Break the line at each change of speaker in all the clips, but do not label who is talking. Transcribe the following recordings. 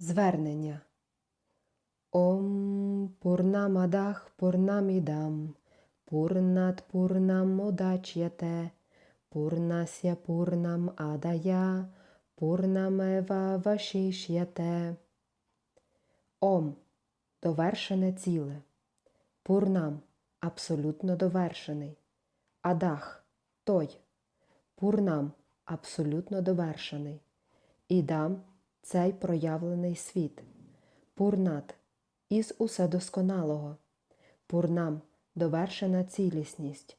Звернення. Ом Пурнамадах Пурнамідам Пурнат Пурнам Удач'яте Пурнася Пурнам Адая Пурнамева Вашіш'яте. Ом довершене ціле. Пурнам абсолютно довершений. Адах той. Пурнам абсолютно довершений. Ідам цей проявлений світ. Пурнат із уседосконалого. Пурнам довершена цілісність.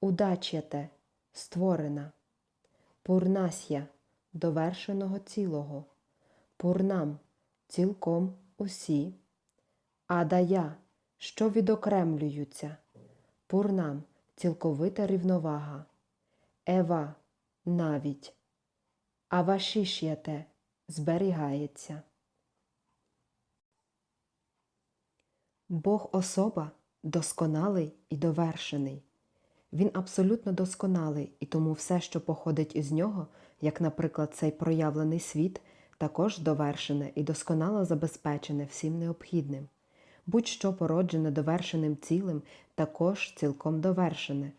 Удач'яте створена. Пурнасya довершеного цілого. Пурнам цілком усі. Адая, що відокремлюються. Пурнам цілковита рівновага. Ева навіть. Авашіш'яте зберігається. Бог особа досконалий і довершений. Він абсолютно досконалий, і тому все, що походить із нього, як, наприклад, цей проявлений світ, також довершене і досконало забезпечене всім необхідним. Будь-що породжене довершеним цілим, також цілком довершене.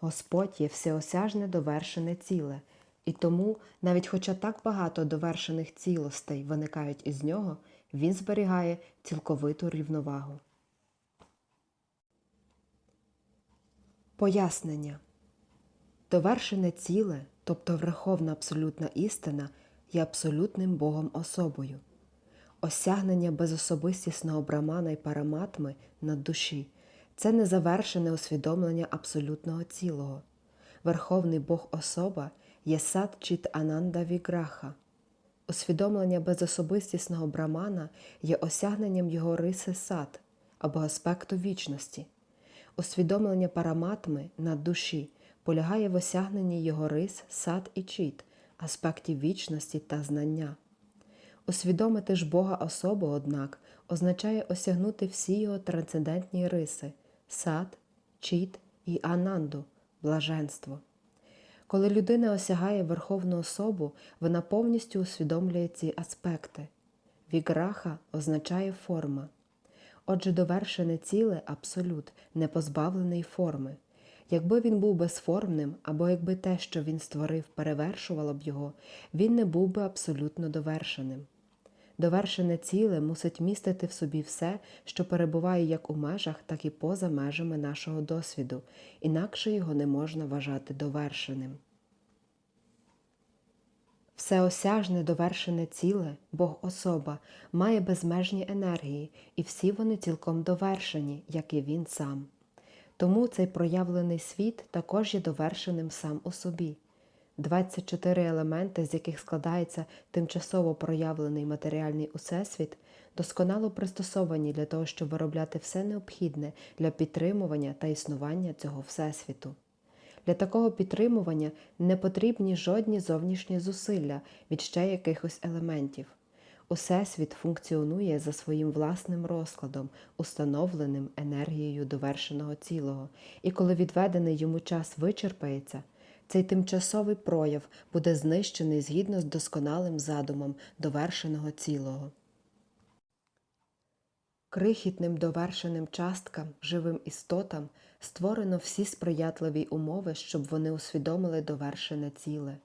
Господь є всеосяжне довершене ціле, і тому, навіть хоча так багато довершених цілостей виникають із нього, він зберігає цілковиту рівновагу. Пояснення. Довершене ціле, тобто враховна абсолютна істина, є абсолютним Богом особою. Осягнення безособистісного брамана і параматми над душі це незавершене усвідомлення абсолютного цілого. Верховний Бог особа є сад чіт Ананда Віграха. Усвідомлення безособистісного брамана є осягненням його риси сад або аспекту вічності. Усвідомлення параматми над душі полягає в осягненні його рис сад і чіт, аспектів вічності та знання. Усвідомити ж Бога особу, однак, означає осягнути всі його трансцендентні риси сад, чіт і ананду блаженство. Коли людина осягає Верховну особу, вона повністю усвідомлює ці аспекти. Віграха означає форма. Отже, довершене ціле абсолют, не позбавлений форми. Якби він був безформним, або якби те, що він створив, перевершувало б його, він не був би абсолютно довершеним. Довершене ціле мусить містити в собі все, що перебуває як у межах, так і поза межами нашого досвіду, інакше його не можна вважати довершеним. Всеосяжне довершене ціле, Бог особа, має безмежні енергії, і всі вони цілком довершені, як і він сам. Тому цей проявлений світ також є довершеним сам у собі. 24 елементи, з яких складається тимчасово проявлений матеріальний усесвіт, досконало пристосовані для того, щоб виробляти все необхідне для підтримування та існування цього всесвіту. Для такого підтримування не потрібні жодні зовнішні зусилля від ще якихось елементів. Усесвіт функціонує за своїм власним розкладом, установленим енергією довершеного цілого, і коли відведений йому час вичерпається, цей тимчасовий прояв буде знищений згідно з досконалим задумом довершеного цілого. Крихітним довершеним часткам, живим істотам створено всі сприятливі умови, щоб вони усвідомили довершене ціле.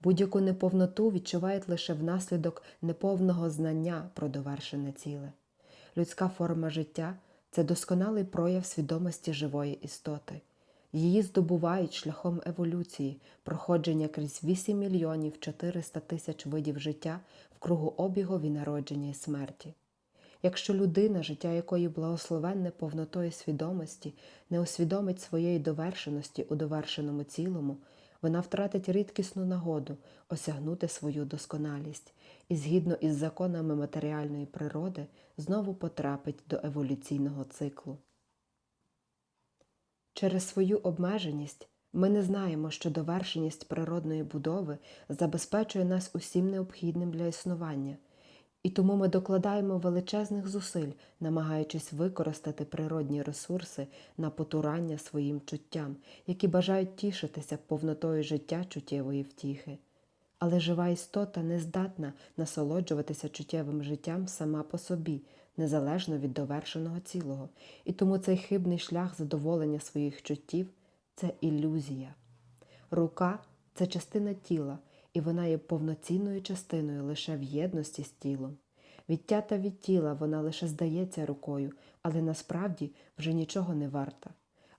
Будь-яку неповноту відчувають лише внаслідок неповного знання про довершене ціле. Людська форма життя це досконалий прояв свідомості живої істоти. Її здобувають шляхом еволюції, проходження крізь 8 мільйонів 400 тисяч видів життя в кругу обігові народження і смерті. Якщо людина, життя якої благословенне повнотою свідомості, не усвідомить своєї довершеності у довершеному цілому, вона втратить рідкісну нагоду осягнути свою досконалість і, згідно із законами матеріальної природи, знову потрапить до еволюційного циклу. Через свою обмеженість ми не знаємо, що довершеність природної будови забезпечує нас усім необхідним для існування, і тому ми докладаємо величезних зусиль, намагаючись використати природні ресурси на потурання своїм чуттям, які бажають тішитися повнотою життя чуттєвої втіхи. Але жива істота не здатна насолоджуватися чуттєвим життям сама по собі, незалежно від довершеного цілого, і тому цей хибний шлях задоволення своїх чуттів це ілюзія. Рука це частина тіла, і вона є повноцінною частиною лише в єдності з тілом. Відтята від тіла вона лише здається рукою, але насправді вже нічого не варта.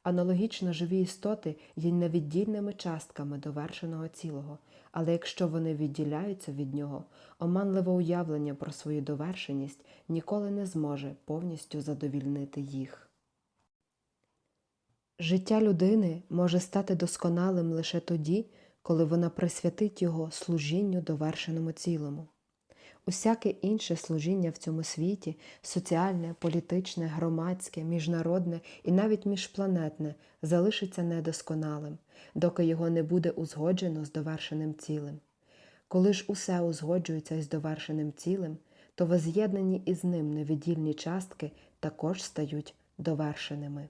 Аналогічно живі істоти є невіддільними частками довершеного цілого, але якщо вони відділяються від нього, оманливе уявлення про свою довершеність ніколи не зможе повністю задовільнити їх. Життя людини може стати досконалим лише тоді, коли вона присвятить його служінню довершеному цілому. Усяке інше служіння в цьому світі соціальне, політичне, громадське, міжнародне і навіть міжпланетне залишиться недосконалим, доки його не буде узгоджено з довершеним цілим. Коли ж усе узгоджується із довершеним цілим, то воз'єднані із ним невіддільні частки також стають довершеними.